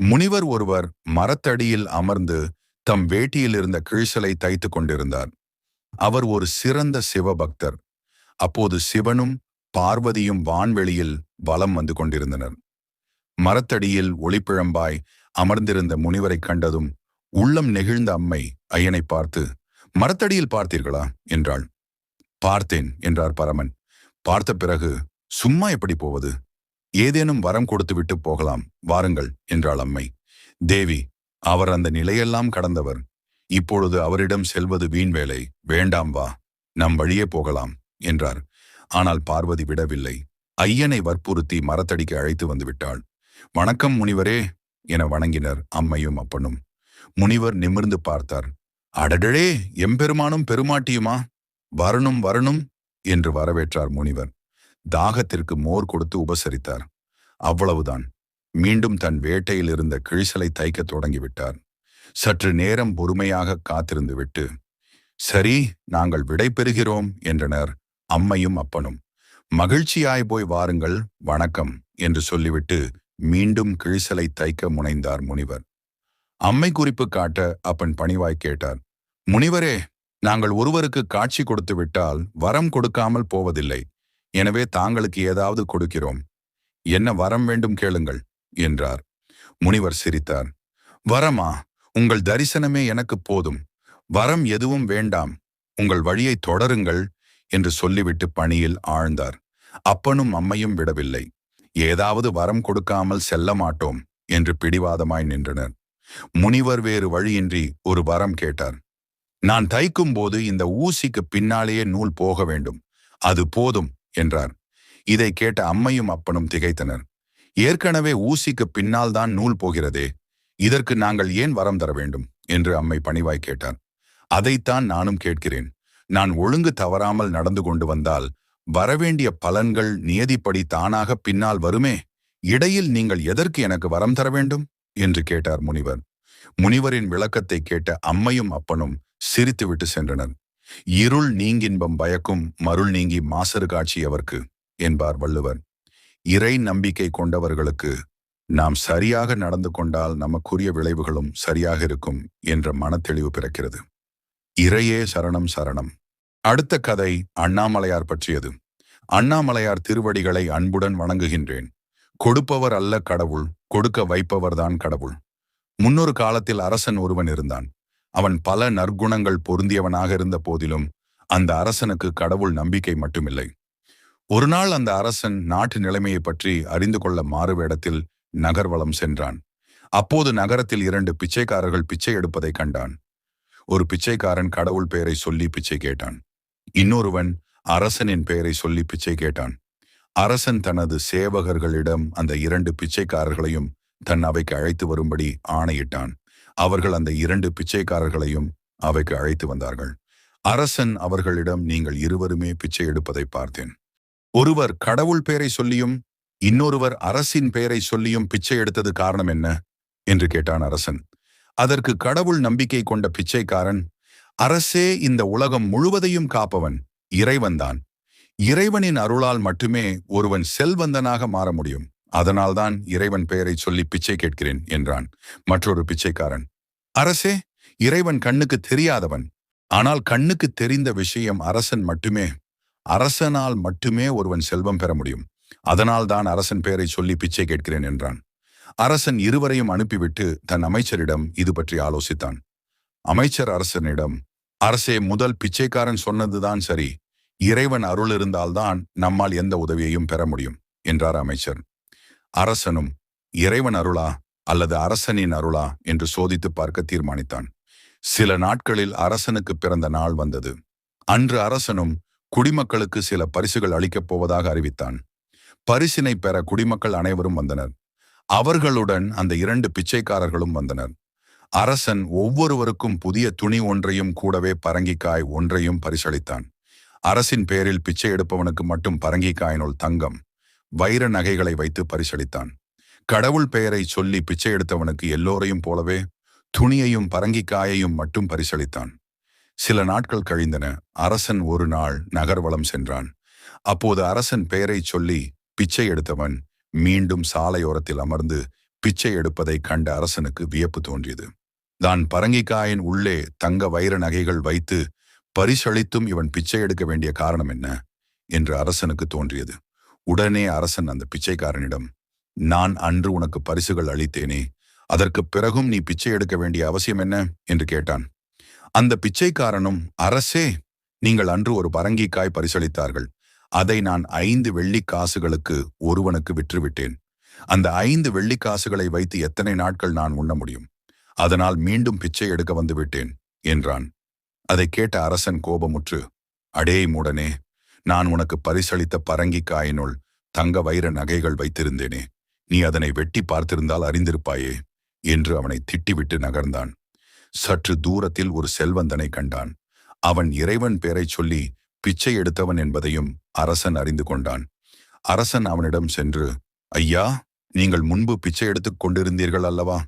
முனிவர் ஒருவர் மரத்தடியில் அமர்ந்து தம் வேட்டியில் இருந்த கிழிசலை தைத்துக் கொண்டிருந்தார். அவர் ஒரு சிறந்த சிவபக்தர். அப்போது சிவனும் பார்வதியும் வான்வெளியில் வலம் வந்து கொண்டிருந்தனர். மரத்தடியில் ஒளிப்பிழம்பாய் அமர்ந்திருந்த முனிவரைக் கண்டதும் உள்ளம் நெகிழ்ந்த அம்மை ஐயனை பார்த்து மரத்தடியில் பார்த்தீர்களா? என்றாள். பார்த்தேன் என்றார் பரமன். பார்த்த பிறகு சும்மா எப்படி போவது? ஏதேனும் வரம் கொடுத்துவிட்டு போகலாம் வாருங்கள் என்றாள் அம்மை. தேவி அவர் அந்த நிலையெல்லாம் கடந்தவர். இப்பொழுது அவரிடம் செல்வது வீண் வேலை. வேண்டாம் வா நம் வழியே போகலாம் என்றார். ஆனால் பார்வதி விடவில்லை. ஐயனை வற்புறுத்தி மரத்தடிக்கு அழைத்து வந்துவிட்டாள். வணக்கம் முனிவரே என வணங்கினர் அம்மையும் அப்பனும். முனிவர் நிமிர்ந்து பார்த்தார். அடடழே எம்பெருமானும் பெருமாட்டியுமா? வரணும் வரணும் என்று வரவேற்றார் முனிவர். தாகத்திற்கு மோர் கொடுத்து உபசரித்தார். அவ்வளவுதான். மீண்டும் தன் வேட்டையில் இருந்த கிழிசலை தைக்கத் தொடங்கிவிட்டார். சற்று நேரம் பொறுமையாக காத்திருந்து விட்டு சரி நாங்கள் விடை பெறுகிறோம் என்றனர் அம்மையும் அப்பனும். மகிழ்ச்சியாய் போய் வாருங்கள் வணக்கம் என்று சொல்லிவிட்டு மீண்டும் கிழிசலை தைக்க முனைந்தார் முனிவர். அம்மை குறிப்பு காட்ட அப்பன் பணிவாய் கேட்டார் முனிவரே நாங்கள் ஒருவருக்கு காட்சி கொடுத்து விட்டால் வரம் கொடுக்காமல் போவதில்லை. எனவே தாங்களுக்கு ஏதாவது கொடுக்கிறோம். என்ன வரம் வேண்டும் கேளுங்கள் என்றார். முனிவர் சிரித்தார். வரமா உங்கள் தரிசனமே எனக்கு போதும். வரம் எதுவும் வேண்டாம் உங்கள் வழியை தொடருங்கள் என்று சொல்லிவிட்டு பணியில் ஆழ்ந்தார். அப்பனும் அம்மையும் விடவில்லை. ஏதாவது வரம் கொடுக்காமல் செல்ல மாட்டோம் என்று பிடிவாதமாய் நின்றனர். முனிவர் வேறு வழியின்றி ஒரு வரம் கேட்டார். நான் தைக்கும் போது இந்த ஊசிக்கு பின்னாலேயே நூல் போக வேண்டும். அது போதும் என்றார். இதை கேட்ட அம்மையும் அப்பனும் திகைத்தனர். ஏற்கனவே ஊசிக்கு பின்னால் தான் நூல் போகிறதே இதற்கு நாங்கள் ஏன் வரம் தர வேண்டும்? என்று அம்மை பணிவாய் கேட்டார். அதைத்தான் நானும் கேட்கிறேன். நான் ஒழுங்கு தவறாமல் நடந்து கொண்டு வந்தால் வரவேண்டிய பலன்கள் நியதிப்படி தானாக பின்னால் வருமே இடையில் நீங்கள் எதற்கு எனக்கு வரம் தர வேண்டும்? என்று கேட்டார் முனிவர். முனிவரின் விளக்கத்தை கேட்ட அம்மையும் அப்பனும் சிரித்துவிட்டு சென்றனர். இருள் நீங்கின்பம் பயக்கும் மருள் நீங்கி மாசறு காட்சி அவர்க்கு என்பார் வள்ளுவர். இறை நம்பிக்கை கொண்டவர்களுக்கு நாம் சரியாக நடந்து கொண்டால் நமக்குரிய விளைவுகளும் சரியாக இருக்கும் என்ற மனத்தெளிவு பிறக்கிறது. இறையே சரணம் சரணம். அடுத்த கதை அண்ணாமலையார் பற்றியது. அண்ணாமலையார் திருவடிகளை அன்புடன் வணங்குகின்றேன். கொடுப்பவர் அல்ல கடவுள் கொடுக்க வைப்பவர்தான் கடவுள். முன்னொரு காலத்தில் அரசன் ஒருவன் இருந்தான். அவன் பல நற்குணங்கள் பொருந்தியவனாக இருந்த போதிலும் அந்த அரசனுக்கு கடவுள் நம்பிக்கை மட்டுமில்லை. ஒரு நாள் அந்த அரசன் நாட்டு நிலைமையை பற்றி அறிந்து கொள்ள மாறுவேடத்தில் நகர்வலம் சென்றான். அப்போது நகரத்தில் இரண்டு பிச்சைக்காரர்கள் பிச்சை எடுப்பதை கண்டான். ஒரு பிச்சைக்காரன் கடவுள் பெயரை சொல்லி பிச்சை கேட்டான். இன்னொருவன் அரசனின் பெயரை சொல்லி பிச்சை கேட்டான். அரசன் தனது சேவகர்களிடம் அந்த இரண்டு பிச்சைக்காரர்களையும் தன் அவைக்கு அழைத்து வரும்படி ஆணையிட்டான். அவர்கள் அந்த இரண்டு பிச்சைக்காரர்களையும் அவைக்கு அழைத்து வந்தார்கள். அரசன் அவர்களிடம் நீங்கள் இருவருமே பிச்சை எடுப்பதை பார்த்தேன். ஒருவர் கடவுள் பெயரை சொல்லியும் இன்னொருவர் அரசின் பெயரை சொல்லியும் பிச்சை எடுத்தது காரணம் என்ன? என்று கேட்டான் அரசன். அதற்கு கடவுள் நம்பிக்கை கொண்ட பிச்சைக்காரன் அரசே இந்த உலகம் முழுவதையும் காப்பவன் இறைவன்தான் இறைவனின் அருளால் மட்டுமே ஒருவன் செல்வந்தனாக மாற முடியும். அதனால்தான் இறைவன் பெயரை சொல்லி பிச்சை கேட்கிறேன் என்றான். மற்றொரு பிச்சைக்காரன் அரசே இறைவன் கண்ணுக்கு தெரியாதவன். ஆனால் கண்ணுக்கு தெரிந்த விஷயம் அரசன் மட்டுமே. அரசனால் மட்டுமே ஒருவன் செல்வம் பெற முடியும். அதனால்தான் அரசன் பெயரை சொல்லி பிச்சை கேட்கிறேன் என்றான். அரசன் இருவரையும் அனுப்பிவிட்டு தன் அமைச்சரிடம் இது பற்றி ஆலோசித்தான். அமைச்சர் அரசனிடம் அரசே முதல் பிச்சைக்காரன் சொன்னதுதான் சரி. இறைவன் அருள் இருந்தால்தான் நம்மால் எந்த உதவியையும் பெற முடியும் என்றார் அமைச்சர். அரசனும் இறைவன் அருளா அல்லது அரசனின் அருளா என்று சோதித்து பார்க்க தீர்மானித்தான். சில நாட்களில் அரசனுக்கு பிறந்த நாள் வந்தது. அன்று அரசனும் குடிமக்களுக்கு சில பரிசுகள் அளிக்கப் போவதாக அறிவித்தான். பரிசினை பெற குடிமக்கள் அனைவரும் வந்தனர். அவர்களுடன் அந்த இரண்டு பிச்சைக்காரர்களும் வந்தனர். அரசன் ஒவ்வொருவருக்கும் புதிய துணி ஒன்றையும் கூடவே பரங்கிக்காய் ஒன்றையும் பரிசளித்தான். அரசின் பேரில் பிச்சை எடுப்பவனுக்கு மட்டும் பரங்கிக்காயினுள் தங்கம் வைர நகைகளை வைத்து பரிசளித்தான். கடவுள் பெயரை சொல்லி பிச்சை எடுத்தவனுக்கு எல்லோரையும் போலவே துணியையும் பரங்கிக்காயையும் மட்டும் பரிசளித்தான். சில நாட்கள் கழிந்தன அரசன் ஒரு நாள் நகர்வலம் சென்றான். அப்போது அரசன் பெயரை சொல்லி பிச்சை எடுத்தவன் மீண்டும் சாலையோரத்தில் அமர்ந்து பிச்சை எடுப்பதைக் கண்ட அரசனுக்கு வியப்பு தோன்றியது. தான் பரங்கிக்காயின் உள்ளே தங்க வைர நகைகள் வைத்து பரிசளித்தும் இவன் பிச்சை எடுக்க வேண்டிய காரணம் என்ன? என்று அரசனுக்கு தோன்றியது. உடனே அரசன் அந்த பிச்சைக்காரனிடம் நான் அன்று உனக்கு பரிசுகள் அளித்தேனே அதற்குப் பிறகும் நீ பிச்சை எடுக்க வேண்டிய அவசியம் என்ன? என்று கேட்டான். அந்த பிச்சைக்காரனும் அரசே நீங்கள் அன்று ஒரு பரங்கிக்காய் பரிசளித்தார்கள். அதை நான் ஐந்து வெள்ளிக் காசுகளுக்கு ஒருவனுக்கு விற்றுவிட்டேன். அந்த ஐந்து வெள்ளிக் காசுகளை வைத்து எத்தனை நாட்கள் நான் உண்ண முடியும்? அதனால் மீண்டும் பிச்சை எடுக்க வந்து விட்டேன் என்றான். அதை கேட்ட அரசன் கோபமுற்று அடே மூடனே நான் உனக்கு பரிசளித்த பரங்கிக்காயினுள் தங்க வைர நகைகள் வைத்திருந்தேனே. நீ அதனை வெட்டி பார்த்திருந்தால் அறிந்திருப்பாயே என்று அவனை திட்டிவிட்டு நகர்ந்தான். சற்று தூரத்தில் ஒரு செல்வந்தனை கண்டான். அவன் இறைவன் பெயரைச் சொல்லி பிச்சை எடுத்தவன் என்பதையும் அரசன் அறிந்து கொண்டான். அரசன் அவனிடம் சென்று ஐயா நீங்கள் முன்பு பிச்சை எடுத்துக் கொண்டிருந்தீர்கள் அல்லவா?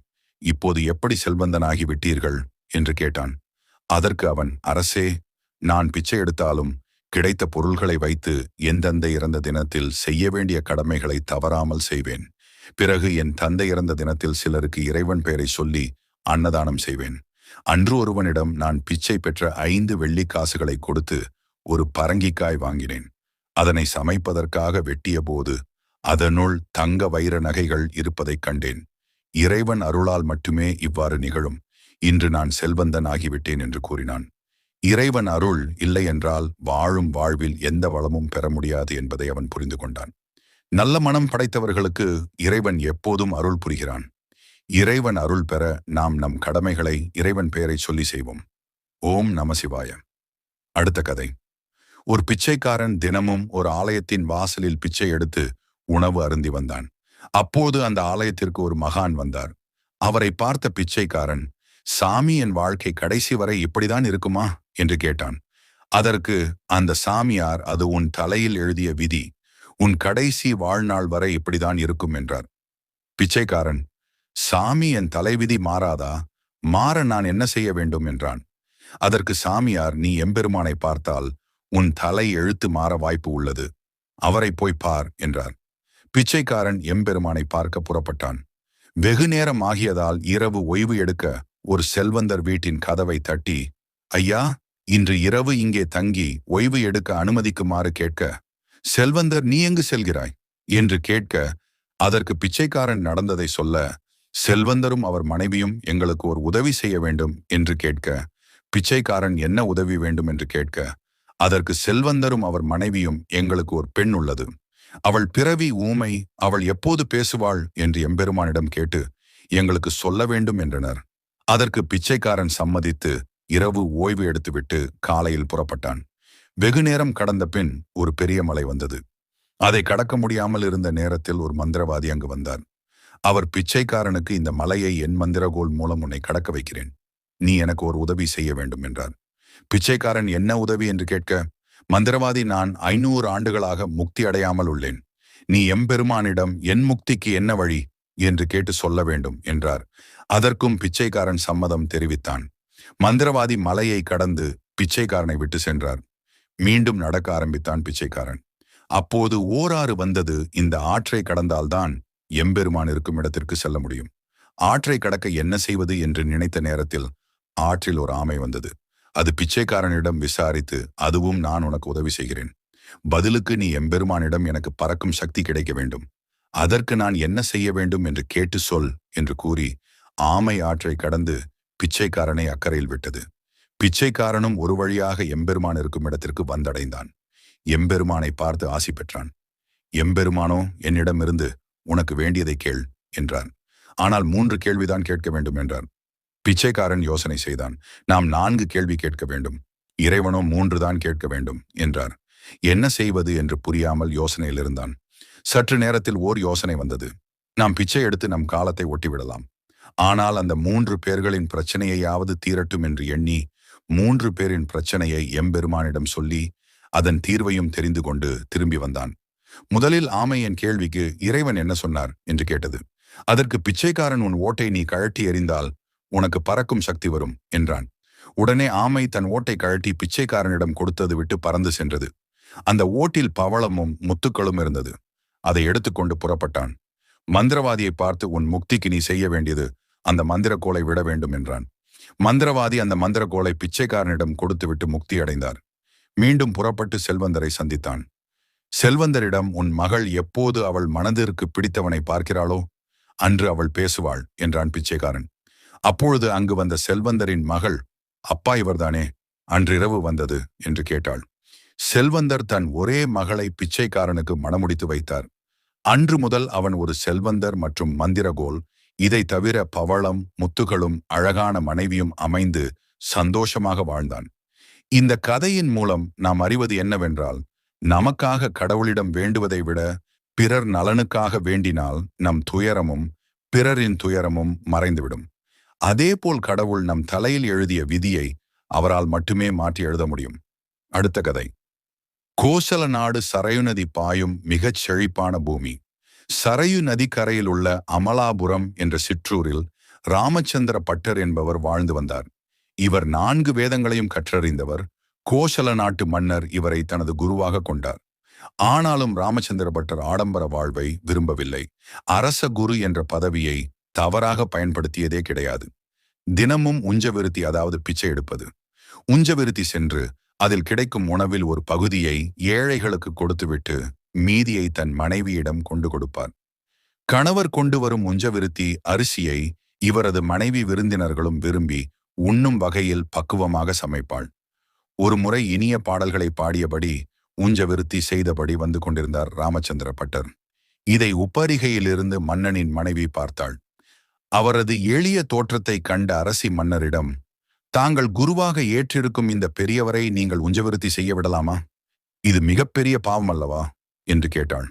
இப்போது எப்படி செல்வந்தனாகி விட்டீர்கள் என்று கேட்டான். அதற்கு அவன் அரசே நான் பிச்சை எடுத்தாலும் கிடைத்த பொருள்களை வைத்து எந்தெந்த இறந்த தினத்தில் செய்ய வேண்டிய கடமைகளை தவறாமல் செய்வேன். பிறகு என் தந்தை இறந்த தினத்தில் சிலருக்கு இறைவன் பெயரை சொல்லி அன்னதானம் செய்வேன். அன்று ஒருவனிடம் நான் பிச்சை பெற்ற ஐந்து வெள்ளிக் காசுகளை கொடுத்து ஒரு பரங்கிக்காய் வாங்கினேன். அதனை சமைப்பதற்காக வெட்டிய போது அதனுள் தங்க வைர நகைகள் இருப்பதைக் கண்டேன். இறைவன் அருளால் மட்டுமே இவ்வாறு நிகழும். இன்று நான் செல்வந்தன் ஆகிவிட்டேன் என்று கூறினான். இறைவன் அருள் இல்லை என்றால் வாழும் வாழ்வில் எந்த வளமும் பெற முடியாது என்பதை அவன் புரிந்து கொண்டான். நல்ல மனம் படைத்தவர்களுக்கு இறைவன் எப்போதும் அருள் புரிகிறான். இறைவன் அருள் பெற நாம் நம் கடமைகளை இறைவன் பெயரை சொல்லி செய்வோம். ஓம் நமசிவாய அடுத்த கதை. ஒரு பிச்சைக்காரன் தினமும் ஒரு ஆலயத்தின் வாசலில் பிச்சை எடுத்து உணவு அருந்தி வந்தான். அப்போது அந்த ஆலயத்திற்கு ஒரு மகான் வந்தார். அவரை பார்த்த பிச்சைக்காரன் சாமி என் வாழ்க்கை கடைசி வரை இப்படிதான் இருக்குமா? என்று கேட்டான். அதற்கு அந்த சாமியார் அது உன் தலையில் எழுதிய விதி உன் கடைசி வாழ்நாள் வரை இப்படிதான் இருக்கும் என்றார். பிச்சைக்காரன் சாமி என் தலைவிதி மாறாதா? மாற நான் என்ன செய்ய வேண்டும்? என்றான். அதற்கு சாமியார் நீ எம்பெருமானை பார்த்தால் உன் தலை எழுத்து மாற வாய்ப்பு உள்ளது. அவரை போய் பார் என்றார். பிச்சைக்காரன் எம்பெருமானை பார்க்க புறப்பட்டான். வெகு நேரம் ஆகியதால் இரவு ஓய்வு எடுக்க ஒரு செல்வந்தர் வீட்டின் கதவை தட்டி ஐயா இன்று இரவு இங்கே தங்கி ஓய்வு எடுக்க அனுமதிக்குமாறு கேட்க செல்வந்தர் நீ எங்கு செல்கிறாய்? என்று கேட்க அதற்கு பிச்சைக்காரன் நடந்ததை சொல்ல செல்வந்தரும் அவர் மனைவியும் எங்களுக்கு ஒரு உதவி செய்ய வேண்டும் என்று கேட்க பிச்சைக்காரன் என்ன உதவி வேண்டும்? என்று கேட்க அதற்கு செல்வந்தரும் அவர் மனைவியும் எங்களுக்கு ஒரு பெண் உள்ளது. அவள் பிறவி ஊமை அவள் எப்போது பேசுவாள்? என்று எம்பெருமானிடம் கேட்டு எங்களுக்கு சொல்ல வேண்டும் என்றனர். அதற்கு பிச்சைக்காரன் சம்மதித்து இரவு ஓய்வு எடுத்துவிட்டு காலையில் புறப்பட்டான். வெகு நேரம் கடந்த பின் ஒரு பெரிய மலை வந்தது. அதை கடக்க முடியாமல் இருந்த நேரத்தில் ஒரு மந்திரவாதி அங்கு வந்தார் அவர் பிச்சைக்காரனுக்கு இந்த மலையை என் மந்திரகோல் மூலம் உன்னை கடக்க வைக்கிறேன். நீ எனக்கு ஒரு உதவி செய்ய வேண்டும் என்றார். பிச்சைக்காரன் என்ன உதவி என்று கேட்க மந்திரவாதி நான் ஐநூறு ஆண்டுகளாக முக்தி அடையாமல் உள்ளேன். நீ எம்பெருமானிடம் என் முக்திக்கு என்ன வழி? என்று கேட்டு சொல்ல வேண்டும் என்றார். அதற்கும் பிச்சைக்காரன் சம்மதம் தெரிவித்தான். மந்திரவாதி மலையை கடந்து பிச்சைக்காரனை விட்டு சென்றார். மீண்டும் நடக்க ஆரம்பித்தான் பிச்சைக்காரன். அப்போது ஓராறு வந்தது இந்த ஆற்றை கடந்தால்தான் எம்பெருமான் இருக்கும் இடத்திற்கு செல்ல முடியும். ஆற்றை கடக்க என்ன செய்வது என்று நினைத்த நேரத்தில் ஆற்றில் ஒரு ஆமை வந்தது. அது பிச்சைக்காரனிடம் விசாரித்து அதுவும் நான் உனக்கு உதவி செய்கிறேன். பதிலுக்கு நீ எம்பெருமானிடம் எனக்கு பறக்கும் சக்தி கிடைக்க வேண்டும். அதற்கு நான் என்ன செய்ய வேண்டும் என்று கேட்டு சொல் என்று கூறி ஆமை ஆற்றை கடந்து பிச்சைக்காரனை அக்கறையில் விட்டது. பிச்சைக்காரனும் ஒரு வழியாக எம்பெருமான் இருக்கும் இடத்திற்கு வந்தடைந்தான். எம்பெருமானை பார்த்து ஆசி பெற்றான். எம்பெருமானோ என்னிடமிருந்து உனக்கு வேண்டியதை கேள் என்றான். ஆனால் மூன்று கேள்விதான் கேட்க வேண்டும் என்றான். பிச்சைக்காரன் யோசனை செய்தான். நாம் நான்கு கேள்வி கேட்க வேண்டும். இறைவனோ மூன்று தான் கேட்க வேண்டும் என்றார். என்ன செய்வது? என்று புரியாமல் யோசனையில் இருந்தான். சற்று நேரத்தில் ஓர் யோசனை வந்தது. நாம் பிச்சை எடுத்து நம் காலத்தை ஒட்டிவிடலாம். ஆனால் அந்த மூன்று பேர்களின் பிரச்சனையையாவது தீரட்டும் என்று எண்ணி மூன்று பேரின் பிரச்சனையை எம்பெருமானிடம் சொல்லி அதன் தீர்வையும் தெரிந்து கொண்டு திரும்பி வந்தான். முதலில் ஆமை என் கேள்விக்கு இறைவன் என்ன சொன்னார்? என்று கேட்டது. அதற்கு பிச்சைக்காரன் உன் ஓட்டை நீ கழட்டி எறிந்தால் உனக்கு பறக்கும் சக்தி வரும் என்றான். உடனே ஆமை தன் ஓட்டை கழட்டி பிச்சைக்காரனிடம் கொடுத்தது விட்டு பறந்து சென்றது. அந்த ஓட்டில் பவளமும் முத்துக்களும் இருந்தது. அதை எடுத்துக்கொண்டு புறப்பட்டான். மந்திரவாதியை பார்த்து உன் முக்திக்கு நீ செய்ய வேண்டியது அந்த மந்திரக்கோளை விட வேண்டும் என்றான். மந்திரவாதி அந்த மந்திரக்கோலை பிச்சைக்காரனிடம் கொடுத்துவிட்டு முக்தி அடைந்தார். மீண்டும் புறப்பட்டு செல்வந்தரை சந்தித்தான். செல்வந்தரிடம் உன் மகள் எப்போது அவள் மனதிற்கு பிடித்தவனை பார்க்கிறாளோ அன்று அவள் பேசுவாள் என்றான் பிச்சைக்காரன். அப்பொழுது அங்கு வந்த செல்வந்தரின் மகள் அப்பா இவர்தானே அன்றிரவு வந்தது என்று கேட்டாள். செல்வந்தர் தன் ஒரே மகளை பிச்சைக்காரனுக்கு மணமுடித்து வைத்தார். அன்று முதல் அவன் ஒரு செல்வந்தர் மற்றும் மந்திரகோல் இதை தவிர பவளம் முத்துகளும் அழகான மனைவியும் அமைந்து சந்தோஷமாக வாழ்ந்தான். இந்த கதையின் மூலம் நாம் அறிவது என்னவென்றால் நமக்காக கடவுளிடம் வேண்டுவதை விட பிறர் நலனுக்காக வேண்டினால் நம் துயரமும் பிறரின் துயரமும் மறைந்துவிடும். அதேபோல் கடவுள் நம் தலையில் எழுதிய விதியை அவரால் மட்டுமே மாற்றி எழுத முடியும். அடுத்த கதை. கோசல நாடு சரையு நதி பாயும் மிகச் செழிப்பான பூமி. சரையு நதிக்கரையில் உள்ள அமலாபுரம் என்ற சிற்றூரில் ராமச்சந்திர பட்டர் என்பவர் வாழ்ந்து வந்தார். இவர் நான்கு வேதங்களையும் கற்றறிந்தவர். கோசல நாட்டு மன்னர் இவரை தனது குருவாக கொண்டார். ஆனாலும் ராமச்சந்திர பட்டர் ஆடம்பர வாழ்வை விரும்பவில்லை. அரச குரு என்ற பதவியை தவறாக பயன்படுத்தியதே கிடையாது. தினமும் உஞ்சவிருத்தி அதாவது பிச்சை எடுப்பது. உஞ்சவிருத்தி சென்று அதில் கிடைக்கும் உணவில் ஒரு பகுதியை ஏழைகளுக்கு கொடுத்துவிட்டு மீதியை தன் மனைவியிடம் கொண்டு கொடுப்பார். கணவர் கொண்டு வரும் உஞ்சவிருத்தி அரிசியை இவரது மனைவி விருந்தினர்களும் விரும்பி உண்ணும் வகையில் பக்குவமாக சமைப்பாள். ஒரு முறை இனிய பாடல்களை பாடியபடி உஞ்சவிருத்தி செய்தபடி வந்து கொண்டிருந்தார் ராமச்சந்திர பட்டர். இதை உப்பரிகையிலிருந்து மன்னனின் மனைவி பார்த்தாள். அவரது எளிய தோற்றத்தை கண்ட அரசி மன்னரிடம் தாங்கள் குருவாக ஏற்றிருக்கும் இந்த பெரியவரை நீங்கள் உஞ்சவிருத்தி செய்ய விடலாமா? இது மிகப்பெரிய பாவம் அல்லவா? என்று கேட்டாள்.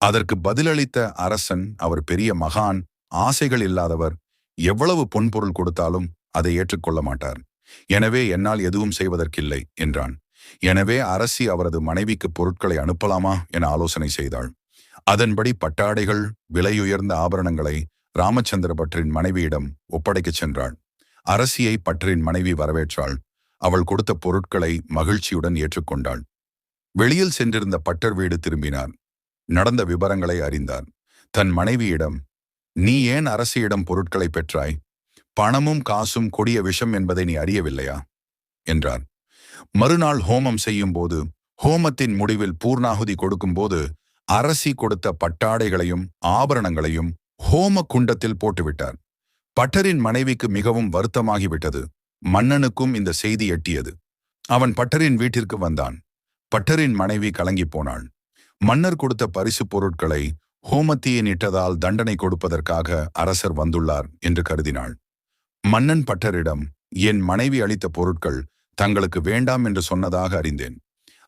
அதற்கு பதிலளித்த அரசன் அவர் பெரிய மகான் ஆசைகள் இல்லாதவர் எவ்வளவு பொன்பொருள் கொடுத்தாலும் அதை ஏற்றுக்கொள்ள மாட்டார். எனவே என்னால் எதுவும் செய்வதற்கில்லை என்றான். எனவே அரசி அவரது மனைவிக்கு பொருட்களை அனுப்பலாமா என ஆலோசனை செய்தாள். அதன்படி பட்டாடைகள் விலையுயர்ந்த ஆபரணங்களை ராமச்சந்திர பற்றின் மனைவியிடம் ஒப்படைக்கச் சென்றாள். அரசியை பட்டரின் மனைவி வரவேற்றாள். அவள் கொடுத்த பொருட்களை மகிழ்ச்சியுடன் ஏற்றுக்கொண்டாள். வெளியில் சென்றிருந்த பட்டர் வீடு திரும்பினார் நடந்த விவரங்களை அறிந்தார் தன் மனைவியிடம் நீ ஏன் அரசியிடம் பொருட்களை பெற்றாய்? பணமும் காசும் கொடிய விஷம் என்பதை நீ அறியவில்லையா? என்றார். மறுநாள் ஹோமம் செய்யும் போது ஹோமத்தின் முடிவில் பூர்ணாகுதி கொடுக்கும்போது அரசி கொடுத்த பட்டாடைகளையும் ஆபரணங்களையும் ஹோம குண்டத்தில் போட்டுவிட்டார். பட்டரின் மனைவிக்கு மிகவும் வருத்தமாகிவிட்டது. மன்னனுக்கும் இந்த செய்தி எட்டியது. அவன் பட்டரின் வீட்டிற்கு வந்தான். பட்டரின் மனைவி கலங்கி போனாள். மன்னர் கொடுத்த பரிசு பொருட்களை ஹோமத்தியன் இட்டதால் தண்டனை கொடுப்பதற்காக அரசர் வந்துள்ளார் என்று கருதினாள். மன்னன் பட்டரிடம் என் மனைவி அளித்த பொருட்கள் தங்களுக்கு வேண்டாம் என்று சொன்னதாக அறிந்தேன்.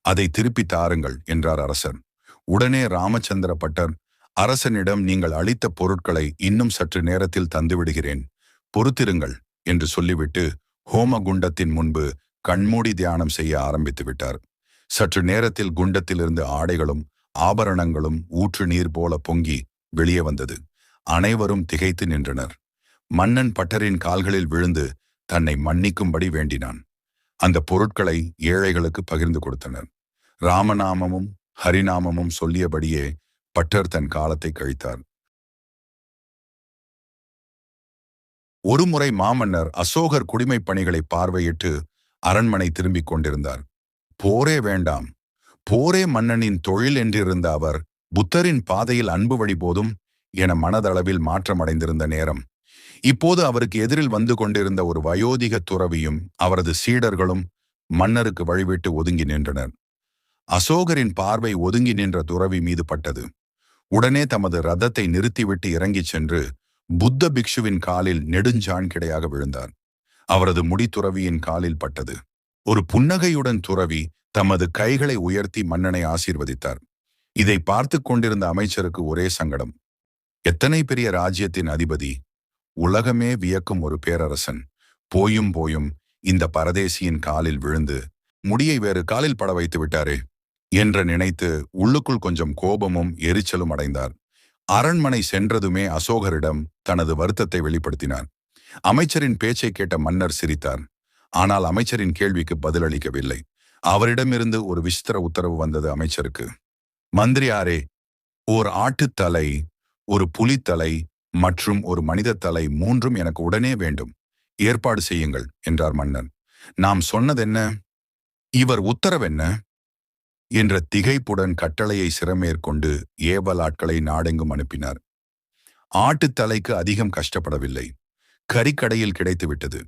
அதை திருப்பி தாருங்கள் என்றார் அரசர். உடனே ராமச்சந்திர பட்டர் அரசனிடம் நீங்கள் அளித்த பொருட்களை இன்னும் சற்று நேரத்தில் தந்துவிடுகிறேன். பொறுத்திருங்கள் என்று சொல்லிவிட்டு ஹோம குண்டத்தின் முன்பு கண்மூடி தியானம் செய்ய ஆரம்பித்து விட்டார். சற்று நேரத்தில் குண்டத்திலிருந்து ஆடைகளும் ஆபரணங்களும் ஊற்று நீர் போல பொங்கி வெளியே வந்தது. அனைவரும் திகைத்து நின்றனர். மன்னன் பட்டரின் கால்களில் விழுந்து தன்னை மன்னிக்கும்படி வேண்டினான். அந்த பொருட்களை ஏழைகளுக்கு பகிர்ந்து கொடுத்தனர். ராமநாமமும் ஹரிநாமமும் சொல்லியபடியே பட்டர் தன் காலத்தை கழித்தார். ஒருமுறை மாமன்னர் அசோகர் குடிமைப் பணிகளை பார்வையிட்டு அரண்மனை திரும்பிக் கொண்டிருந்தார். போரே வேண்டாம். போரே மன்னனின் தொழில் என்றிருந்த அவர் புத்தரின் பாதையில் அன்பு வழி போதும் என மனதளவில் மாற்றமடைந்திருந்த நேரம். இப்போது அவருக்கு எதிரில் வந்து கொண்டிருந்த ஒரு வயோதிக துறவியும் அவரது சீடர்களும் மன்னருக்கு வழிவிட்டு ஒதுங்கி நின்றனர். அசோகரின் பார்வை ஒதுங்கி நின்ற துறவி மீது பட்டது. உடனே தமது ரதத்தை நிறுத்திவிட்டு இறங்கிச் சென்று புத்த பிக்ஷுவின் காலில் நெடுஞ்சான் கிடையாக விழுந்தார். அவரது முடித்துறவியின் காலில் பட்டது. ஒரு புன்னகையுடன் துறவி தமது கைகளை உயர்த்தி மன்னனை ஆசீர்வதித்தார். இதை பார்த்து கொண்டிருந்த அமைச்சருக்கு ஒரே சங்கடம். எத்தனை பெரிய ராஜ்யத்தின் அதிபதி உலகமே வியக்கும் ஒரு பேரரசன் போயும் போயும் இந்த பரதேசியின் காலில் விழுந்து முடியை வேறு காலில் பட வைத்து விட்டாரே. என்று நினைத்து உள்ளுக்குள் கொஞ்சம் கோபமும் எரிச்சலும் அடைந்தார். அரண்மனை சென்றதுமே அசோகரிடம் தனது வருத்தத்தை வெளிப்படுத்தினார். அமைச்சரின் பேச்சை கேட்ட மன்னர் சிரித்தார். ஆனால் அமைச்சரின் கேள்விக்கு பதிலளிக்கவில்லை. அவரிடமிருந்து ஒரு விசித்திர உத்தரவு வந்தது அமைச்சருக்கு. மந்திரியாரே ஓர் ஆட்டுத்தலை ஒரு புலித்தலை மற்றும் ஒரு மனித தலை மூன்றும் எனக்கு உடனே வேண்டும். ஏற்பாடு செய்யுங்கள் என்றார் மன்னர். நாம் சொன்னதென்ன? இவர் உத்தரவென்ன? என்ற திகைப்புடன் கட்டளையை சிறமேற்கொண்டு ஏவல் ஆட்களை நாடெங்கும் அனுப்பினார். ஆட்டுத்தலைக்கு அதிகம் கஷ்டப்படவில்லை. கறிக்கடையில் கிடைத்துவிட்டது.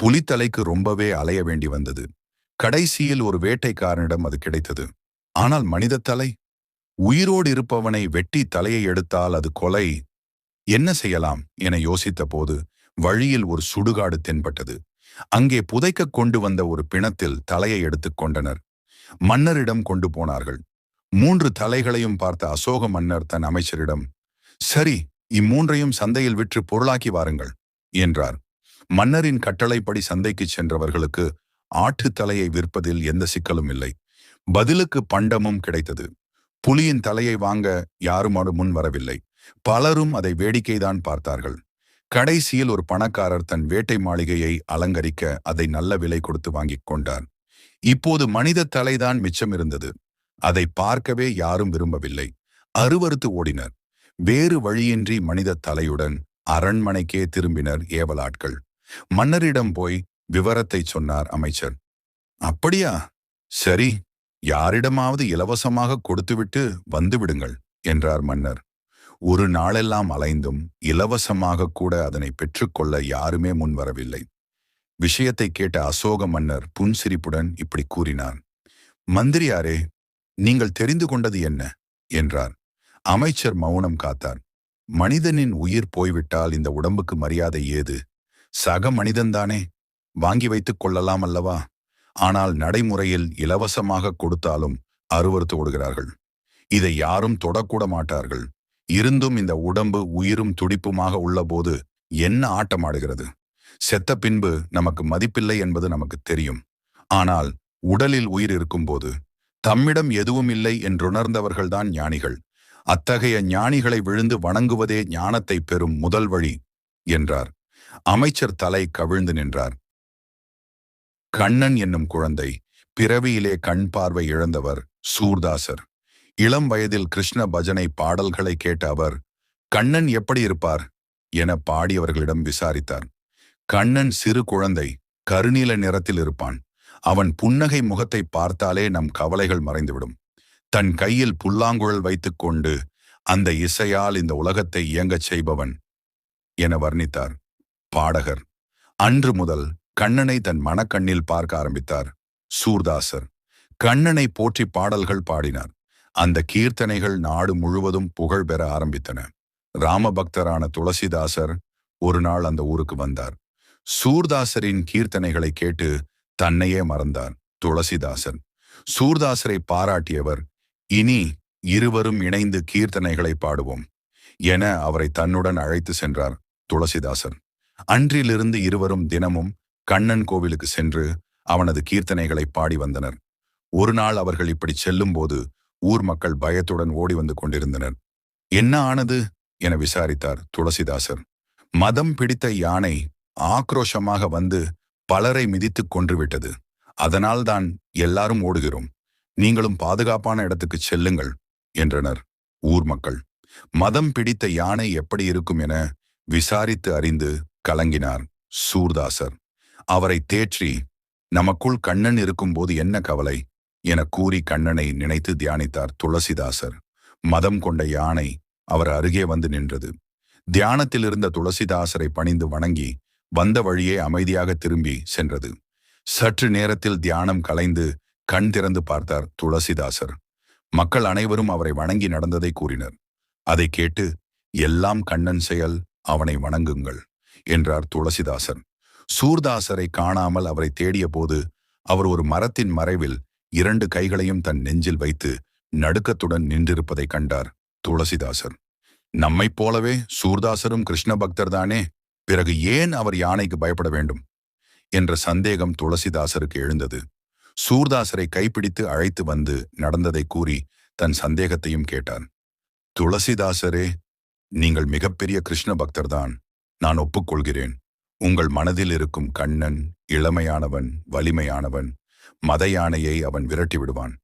புலித்தலைக்கு ரொம்பவே அலைய வேண்டி வந்தது. கடைசியில் ஒரு வேட்டைக்காரனிடம் அது கிடைத்தது. ஆனால் மனித தலை? உயிரோடு இருப்பவனை வெட்டி தலையை எடுத்தால் அது கொலை? என்ன செய்யலாம்? என யோசித்த போது வழியில் ஒரு சுடுகாடு தென்பட்டது. அங்கே புதைக்க கொண்டு வந்த ஒரு பிணத்தில் தலையை எடுத்துக் கொண்டனர். மன்னரிடம் கொண்டு போனார்கள். மூன்று தலைகளையும் பார்த்த அசோக மன்னர் தன் அமைச்சரிடம் சரி இம்மூன்றையும் சந்தையில் விற்று பொருளாக்கி வாருங்கள் என்றார். மன்னரின் கட்டளைப்படி சந்தைக்கு சென்றவர்களுக்கு ஆட்டு தலையை விற்பதில் எந்த சிக்கலும் இல்லை. பதிலுக்கு பண்டமும் கிடைத்தது. புலியின் தலையை வாங்க யாரும் முன் வரவில்லை. பலரும் அதை வேடிக்கைதான் பார்த்தார்கள். கடைசியில் ஒரு பணக்காரர் தன் வேட்டை மாளிகையை அலங்கரிக்க அதை நல்ல விலை கொடுத்து வாங்கிக் கொண்டார். இப்போது மனித தலைதான் மிச்சம் இருந்தது. அதை பார்க்கவே யாரும் விரும்பவில்லை. அருவறுத்து ஓடினர். வேறு வழியின்றி மனித தலையுடன் அரண்மனைக்கே திரும்பினர் ஏவலாட்கள். மன்னரிடம் போய் விவரத்தை சொன்னார் அமைச்சர். அப்படியா? சரி யாரிடமாவது இலவசமாக கொடுத்துவிட்டு வந்துவிடுங்கள் என்றார் மன்னர். ஒரு நாளெல்லாம் அலைந்தும் இலவசமாக கூட அதனை பெற்றுக்கொள்ள யாருமே முன்வரவில்லை. விஷயத்தை கேட்ட அசோக மன்னர் புன்சிரிப்புடன் இப்படி கூறினார் மந்திரியாரே நீங்கள் தெரிந்து கொண்டது என்ன? என்றார். அமைச்சர் மௌனம் காத்தார் மனிதனின் உயிர் போய்விட்டால் இந்த உடம்புக்கு மரியாதை ஏது? சக மனிதன்தானே வாங்கி வைத்துக் கொள்ளலாம் அல்லவா? ஆனால் நடைமுறையில் இலவசமாக கொடுத்தாலும் அருவறுத்து விடுகிறார்கள் இதை யாரும் தொடக்கூட மாட்டார்கள். இருந்தும் இந்த உடம்பு உயிரும் துடிப்புமாக உள்ளபோது என்ன ஆட்டமாடுகிறது செத்த பின்பு நமக்கு மதிப்பில்லை என்பது நமக்கு தெரியும். ஆனால் உடலில் உயிர் இருக்கும்போது தம்மிடம் எதுவும் இல்லை என்றுணர்ந்தவர்கள்தான் ஞானிகள். அத்தகைய ஞானிகளை விழுந்து வணங்குவதே ஞானத்தை பெறும் முதல் வழி என்றார். அமைச்சர் தலை கவிழ்ந்து நின்றார். கண்ணன் என்னும் குழந்தை பிறவியிலே கண் பார்வை இழந்தவர் சூர்தாசர். இளம் வயதில் கிருஷ்ண பஜனை பாடல்களை கேட்ட அவர் கண்ணன் எப்படி இருப்பார்? என பாடியவர்களிடம் விசாரித்தார். கண்ணன் சிறு குழந்தை கருநீல நிறத்தில் இருப்பான். அவன் புன்னகை முகத்தை பார்த்தாலே நம் கவலைகள் மறைந்துவிடும். தன் கையில் புல்லாங்குழல் வைத்துக் கொண்டு அந்த இசையால் இந்த உலகத்தை இயங்கச் செய்பவன் என வர்ணித்தார். பாடகர். அன்று முதல் கண்ணனை தன் மனக்கண்ணில் பார்க்க ஆரம்பித்தார். சூர்தாசர். கண்ணனை போற்றி பாடல்கள் பாடினார். அந்த கீர்த்தனைகள் நாடு முழுவதும் புகழ் பெற ஆரம்பித்தன. ராமபக்தரான துளசிதாசர் ஒரு நாள் அந்த ஊருக்கு வந்தார். சூர்தாசரின் கீர்த்தனைகளை கேட்டு தன்னையே மறந்தார் துளசிதாசன். சூர்தாசரை பாராட்டியவர் இனி இருவரும் இணைந்து கீர்த்தனைகளை பாடுவோம் என அவரை தன்னுடன் அழைத்து சென்றார் துளசிதாசன். அன்றிலிருந்து இருவரும் தினமும் கண்ணன் கோவிலுக்கு சென்று அவனது கீர்த்தனைகளை பாடி வந்தனர். ஒரு நாள் அவர்கள் இப்படி செல்லும்போது ஊர் மக்கள் பயத்துடன் ஓடி வந்து கொண்டிருந்தனர். என்ன ஆனது? என விசாரித்தார் துளசிதாசர் மதம் பிடித்த யானை ஆக்ரோஷமாக வந்து பலரை மிதித்துக் கொன்றுவிட்டது. அதனால்தான் எல்லாரும் ஓடுகிறோம். நீங்களும் பாதுகாப்பான இடத்துக்கு செல்லுங்கள் என்றனர் ஊர் மக்கள். மதம் பிடித்த யானை எப்படி இருக்கும் என விசாரித்து அறிந்து கலங்கினார் சூர்தாசர். அவரை தேற்றி நமக்குள் கண்ணன் இருக்கும்போது என்ன கவலை? என கூறி கண்ணனை நினைத்து தியானித்தார் துளசிதாசர். மதம் கொண்ட யானை அவர் அருகே வந்து நின்றது. தியானத்தில் இருந்த துளசிதாசரை பணிந்து வணங்கி வந்த வழியே அமைதியாக திரும்பி சென்றது. சற்று நேரத்தில் தியானம் கலைந்து கண் திறந்து பார்த்தார் துளசிதாசர். மக்கள் அனைவரும் அவரை வணங்கி நடந்ததை கூறினர். அதை கேட்டு எல்லாம் கண்ணன் செயல் அவனை வணங்குங்கள் என்றார் துளசிதாசர். சூர்தாசரை காணாமல் அவரை தேடிய போது அவர் ஒரு மரத்தின் மறைவில் இரண்டு கைகளையும் தன் நெஞ்சில் வைத்து நடுக்கத்துடன் நின்றிருப்பதை கண்டார் துளசிதாசர். நம்மைப் போலவே சூர்தாசரும் கிருஷ்ண பக்தர்தானே பிறகு ஏன் அவர் யானைக்கு பயப்பட வேண்டும்? என்ற சந்தேகம் துளசிதாசருக்கு எழுந்தது. சூர்தாசரை கைப்பிடித்து அழைத்து வந்து நடந்ததை கூறி தன் சந்தேகத்தையும் கேட்டான். துளசிதாசரே நீங்கள் மிகப்பெரிய கிருஷ்ண பக்தர்தான். நான் ஒப்புக்கொள்கிறேன். உங்கள் மனதில் இருக்கும் கண்ணன் இளமையானவன் வலிமையானவன் மத யானையை அவன் விரட்டி விடுவான்.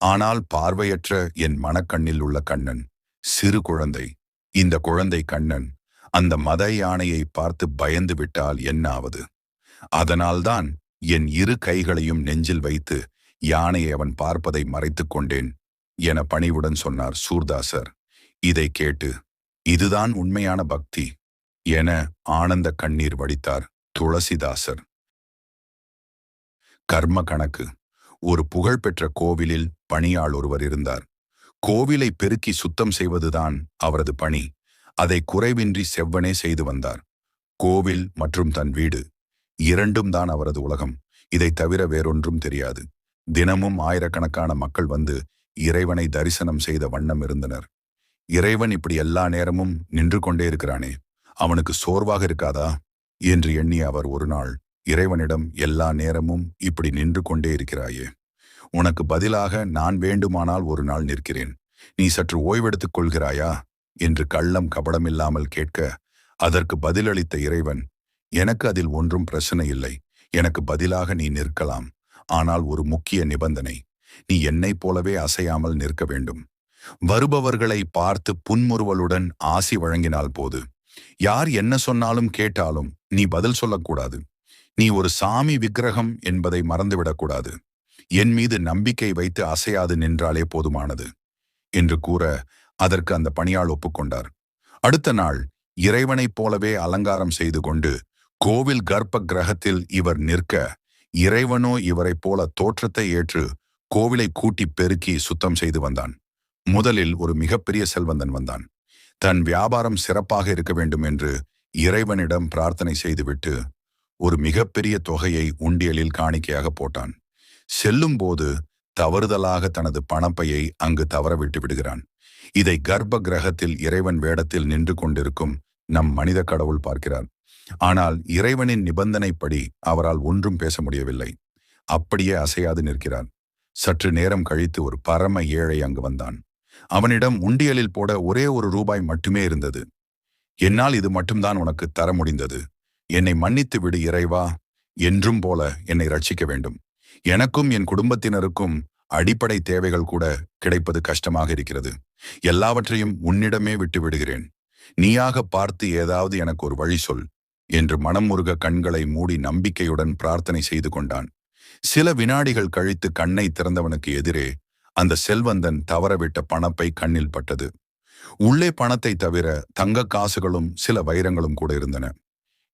ஆனால் பார்வையற்ற என் மனக்கண்ணில் உள்ள கண்ணன் சிறு குழந்தை இந்த குழந்தை கண்ணன் அந்த மத யானையை பார்த்து பயந்து விட்டால் என்ன ஆவது அதனால்தான் என் இரு கைகளையும் நெஞ்சில் வைத்து யானையை அவன் பார்ப்பதை மறைத்துக் கொண்டேன் என பணிவுடன் சொன்னார் சூர்தாசர். இதை கேட்டு இதுதான் உண்மையான பக்தி என ஆனந்த கண்ணீர் வடித்தார் துளசிதாசர். கர்ம கணக்கு. ஒரு புகழ்பெற்ற கோவிலில் பணியாள் ஒருவர் இருந்தார். கோவிலை பெருக்கி சுத்தம் செய்வதுதான் அவரது பணி. அதை குறைவின்றி செவ்வனே செய்து வந்தார். கோவில் மற்றும் தன் வீடு இரண்டும் தான் அவரது உலகம். இதை தவிர வேறொன்றும் தெரியாது. தினமும் ஆயிரக்கணக்கான மக்கள் வந்து இறைவனை தரிசனம் செய்த வண்ணம் இருந்தனர். இறைவன் இப்படி எல்லா நேரமும் நின்று கொண்டே இருக்கிறானே அவனுக்கு சோர்வாக இருக்காதா? என்று எண்ணி அவர் ஒரு நாள் இறைவனிடம் எல்லா நேரமும் இப்படி நின்று கொண்டே இருக்கிறாயே உனக்கு பதிலாக நான் வேண்டுமானால் ஒரு நாள் நிற்கிறேன். நீ சற்று ஓய்வெடுத்துக் கொள்கிறாயா? என்று கள்ளம் கபடமில்லாமல் கேட்க அதற்கு பதிலளித்த இறைவன் எனக்கு அதில் ஒன்றும் பிரச்சனை இல்லை. எனக்கு பதிலாக நீ நிற்கலாம். ஆனால் ஒரு முக்கிய நிபந்தனை. நீ என்னைப் போலவே அசையாமல் நிற்க வேண்டும். வருபவர்களை பார்த்து புன்முறுவலுடன் ஆசி வழங்கினால் போது. யார் என்ன சொன்னாலும் கேட்டாலும் நீ பதில் சொல்லக்கூடாது. நீ ஒரு சாமி விக்கிரகம் என்பதை மறந்துவிடக்கூடாது. என் மீது நம்பிக்கை வைத்து அசையாது நின்றாலே போதுமானது என்று கூற அதற்கு அந்த பணியாள் ஒப்புக்கொண்டார். அடுத்த நாள் இறைவனைப் போலவே அலங்காரம் செய்து கொண்டு கோவில் கர்ப்ப கிரகத்தில் இவர் நிற்க இறைவனோ இவரைப் போல தோற்றத்தை ஏற்று கோவிலை கூட்டி பெருக்கி சுத்தம் செய்து வந்தான். முதலில் ஒரு மிகப்பெரிய செல்வந்தன் வந்தான். தன் வியாபாரம் சிறப்பாக இருக்க வேண்டும் என்று இறைவனிடம் பிரார்த்தனை செய்துவிட்டு ஒரு மிகப்பெரிய தொகையை உண்டியலில் காணிக்கையாக போட்டான். செல்லும்போது தவறுதலாக தனது பணப்பையை அங்கு தவற விட்டு விடுகிறான். இதை கர்ப்ப கிரகத்தில் இறைவன் வேடத்தில் நின்று கொண்டிருக்கும் நம் மனித கடவுள் பார்க்கிறார். ஆனால் இறைவனின் நிபந்தனைப்படி அவரால் ஒன்றும் பேச முடியவில்லை. அப்படியே அசையாது நிற்கிறார். சற்று நேரம் கழித்து ஒரு பரம ஏழை அங்கு வந்தான். அவனிடம் உண்டியலில் போட ஒரே ஒரு ரூபாய் மட்டுமே இருந்தது. என்னால் இது மட்டும்தான் உனக்கு தர முடிந்தது. என்னை மன்னித்து விடு இறைவா. என்றும் போல என்னை ரட்சிக்க வேண்டும். எனக்கும் என் குடும்பத்தினருக்கும் அடிப்படை தேவைகள் கூட கிடைப்பது கஷ்டமாக இருக்கிறது. எல்லாவற்றையும் உன்னிடமே விட்டு விடுகிறேன் நீயாக பார்த்து ஏதாவது எனக்கு ஒரு வழி சொல் என்று மனமுருக கண்களை மூடி நம்பிக்கையுடன் பிரார்த்தனை செய்து கொண்டான். சில வினாடிகள் கழித்து கண்ணை திறந்தவனுக்கு எதிரே அந்த செல்வந்தன் தவறவிட்ட பணப்பை கண்ணில் பட்டது. உள்ளே பணத்தை தவிர தங்க காசுகளும் சில வைரங்களும் கூட இருந்தன.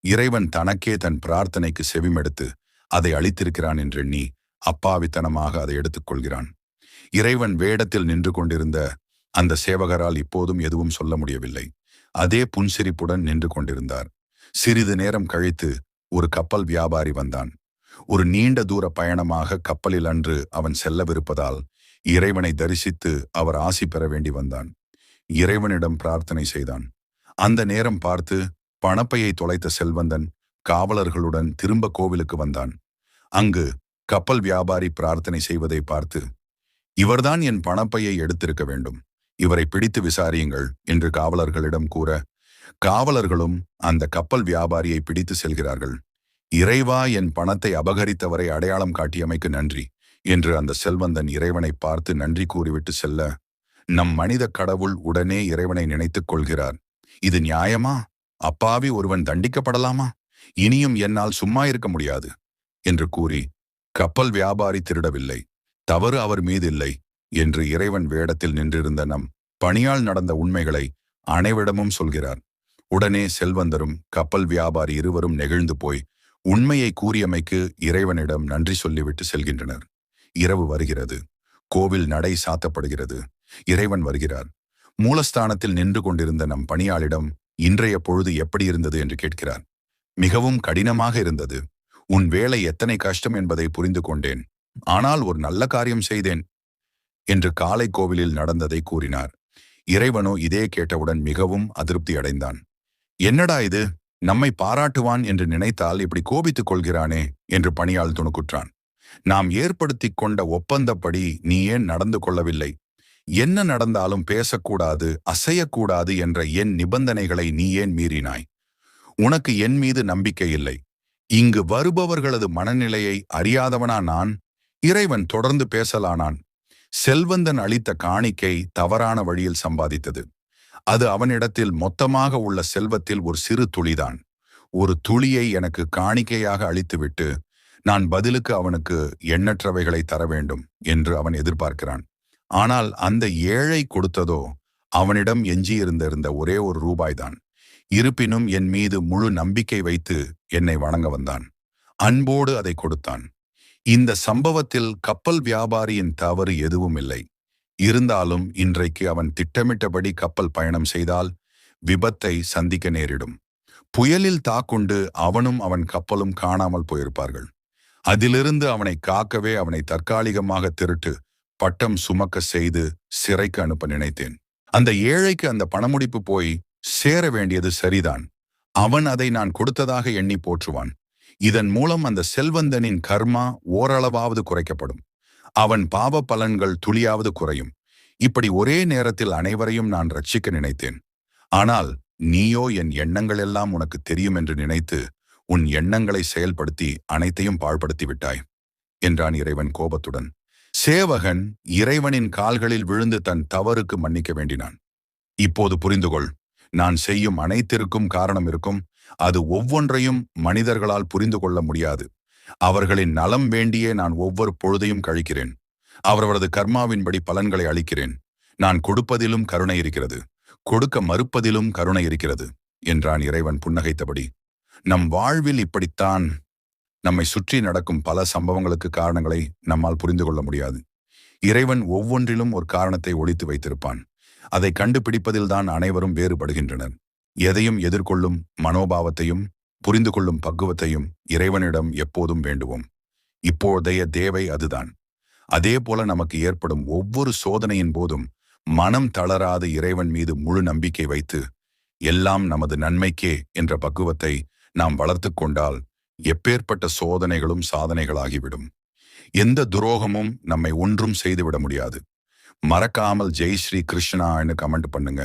இறைவன் தனக்கே தன் பிரார்த்தனைக்கு செவிமெடுத்து அதை அளித்திருக்கிறான் என்றெண்ணி அப்பாவித்தனமாக அதை எடுத்துக்கொள்கிறான். இறைவன் வேடத்தில் நின்று கொண்டிருந்த அந்த சேவகரால் இப்போதும் எதுவும் சொல்ல முடியவில்லை. அதே புன்சிரிப்புடன் நின்று கொண்டிருந்தார். சிறிது நேரம் கழித்து ஒரு கப்பல் வியாபாரி வந்தான். ஒரு நீண்ட தூர பயணமாக கப்பலில் அன்று அவன் செல்லவிருப்பதால் இறைவனை தரிசித்து அவர் ஆசி பெற வேண்டி வந்தான். இறைவனிடம் பிரார்த்தனை செய்தான். அந்த நேரம் பார்த்து பணப்பையை தொலைத்த செல்வந்தன் காவலர்களுடன் திரும்ப கோவிலுக்கு வந்தான். அங்கு கப்பல் வியாபாரி பிரார்த்தனை செய்வதை பார்த்து இவர்தான் என் பணப்பையை எடுத்திருக்க வேண்டும். இவரை பிடித்து விசாரியுங்கள் என்று காவலர்களிடம் கூற காவலர்களும் அந்த கப்பல் வியாபாரியை பிடித்து செல்கிறார்கள். இறைவா என் பணத்தை அபகரித்தவரை அடையாளம் காட்டியமைக்கு நன்றி என்று அந்த செல்வந்தன் இறைவனை பார்த்து நன்றி கூறிவிட்டு செல்ல நம் மனித கடவுள் உடனே இறைவனை நினைத்துக் கொள்கிறார். இது நியாயமா? அப்பாவி ஒருவன் தண்டிக்கப்படலாமா? இனியும் என்னால் சும்மா இருக்க முடியாது என்று கூறி கப்பல் வியாபாரி திருடவில்லை. தவறு அவர் மீதில்லை என்று இறைவன் வேடத்தில் நின்றிருந்த நம் பணியால் நடந்த உண்மைகளை அனைவரிடமும் சொல்கிறார். உடனே செல்வந்தரும் கப்பல் வியாபாரி இருவரும் நெகிழ்ந்து போய் உண்மையை கூறியமைக்கு இறைவனிடம் நன்றி சொல்லிவிட்டு செல்கின்றனர். இரவு வருகிறது. கோவில் நடை சாத்தப்படுகிறது. இறைவன் வருகிறார். மூலஸ்தானத்தில் நின்று கொண்டிருந்த நம் பணியாளிடம் இன்றைய பொழுது எப்படி இருந்தது என்று கேட்கிறார். மிகவும் கடினமாக இருந்தது. உன் வேலை எத்தனை கஷ்டம் என்பதை புரிந்து கொண்டேன் ஆனால் ஒரு நல்ல காரியம் செய்தேன். என்று காலை கோவிலில் நடந்ததை கூறினார். இறைவனோ இதே கேட்டவுடன் மிகவும் அதிருப்தி அடைந்தான். என்னடா இது? நம்மை பாராட்டுவான் என்று நினைத்தால் இப்படி கோபித்துக் கொள்கிறானே? என்று பணியால் துணுக்குற்றான். நாம் ஏற்படுத்திக் கொண்ட ஒப்பந்தப்படி நீ ஏன் நடந்து கொள்ளவில்லை? என்ன நடந்தாலும் பேசக்கூடாது அசையக்கூடாது என்ற என் நிபந்தனைகளை நீ ஏன் மீறினாய்? உனக்கு என் மீது நம்பிக்கை இல்லை. இங்கு வருபவர்களது மனநிலையை அறியாதவனா நான்? இறைவன் தொடர்ந்து பேசலானான். செல்வந்தன் அளித்த காணிக்கை தவறான வழியில் சம்பாதித்தது. அது அவனிடத்தில் மொத்தமாக உள்ள செல்வத்தில் ஒரு சிறு துளிதான். ஒரு துளியை எனக்கு காணிக்கையாக அளித்துவிட்டு நான் பதிலுக்கு அவனுக்கு எண்ணற்றவைகளை தர வேண்டும் என்று அவன் எதிர்பார்க்கிறான். ஆனால் அந்த ஏழை கொடுத்ததோ அவனிடம் எஞ்சியிருந்திருந்த ஒரே ஒரு ரூபாய்தான். இருப்பினும் என் மீது முழு நம்பிக்கை வைத்து என்னை வணங்க வந்தான். அன்போடு அதை கொடுத்தான். இந்த சம்பவத்தில் கப்பல் வியாபாரியின் தவறு எதுவும் இல்லை. இருந்தாலும் இன்றைக்கு அவன் திட்டமிட்டபடி கப்பல் பயணம் செய்தால் விபத்தை சந்திக்க நேரிடும். புயலில் தாக்குண்டு அவனும் அவன் கப்பலும் காணாமல் போயிருப்பார்கள். அதிலிருந்து அவனை காக்கவே அவனை தற்காலிகமாக திருட்டு பட்டம் சுமக்க செய்து சிறைக்கு அனுப்ப நினைத்தேன். அந்த ஏழைக்கு அந்த பணமுடிப்பு போய் சேர வேண்டியது சரிதான். அவன் அதை நான் கொடுத்ததாக எண்ணி போற்றுவான். இதன் மூலம் அந்த செல்வந்தனின் கர்மா ஓரளவாவது குறைக்கப்படும். அவன் பாவ பலன்கள் துளியாவது குறையும். இப்படி ஒரே நேரத்தில் அனைவரையும் நான் ரட்சிக்க நினைத்தேன். ஆனால் நீயோ என் எண்ணங்கள் எல்லாம் உனக்கு தெரியும் என்று நினைத்து உன் எண்ணங்களை செயல்படுத்தி அனைத்தையும் பாழ்படுத்தி விட்டாய் என்றான் இறைவன் கோபத்துடன். சேவகன் இறைவனின் கால்களில் விழுந்து தன் தவறுக்கு மன்னிக்க வேண்டினான். இப்போது புரிந்துகொள் நான் செய்யும் அனைத்திற்கும் காரணம் இருக்கும். அது ஒவ்வொன்றையும் மனிதர்களால் புரிந்து கொள்ள முடியாது. அவர்களின் நலம் வேண்டியே நான் ஒவ்வொரு பொழுதையும் கழிக்கிறேன். அவரவரது கர்மாவின்படி பலன்களை அளிக்கிறேன். நான் கொடுப்பதிலும் கருணை இருக்கிறது. கொடுக்க மறுப்பதிலும் கருணை இருக்கிறது என்றான் இறைவன் புன்னகைத்தபடி. நம் வாழ்வில் இப்படித்தான் நம்மை சுற்றி நடக்கும் பல சம்பவங்களுக்கு காரணங்களை நம்மால் புரிந்து கொள்ள முடியாது. இறைவன் ஒவ்வொன்றிலும் ஒரு காரணத்தை ஒழித்து வைத்திருப்பான். அதை கண்டுபிடிப்பதில்தான் அனைவரும் வேறுபடுகின்றனர். எதையும் எதிர்கொள்ளும் மனோபாவத்தையும் புரிந்து கொள்ளும் பக்குவத்தையும் இறைவனிடம் எப்போதும் வேண்டுவோம். இப்போதைய தேவை அதுதான். அதே போல நமக்கு ஏற்படும் ஒவ்வொரு சோதனையின் போதும் மனம் தளராத இறைவன் மீது முழு நம்பிக்கை வைத்து எல்லாம் நமது நன்மைக்கே என்ற பக்குவத்தை நாம் வளர்த்து கொண்டால் எப்பேற்பட்ட சோதனைகளும் சாதனைகளாகிவிடும். எந்த துரோகமும் நம்மை ஒன்றும் செய்துவிட முடியாது. மறக்காமல் ஜெய் ஸ்ரீ கிருஷ்ணான்னு கமெண்ட் பண்ணுங்க.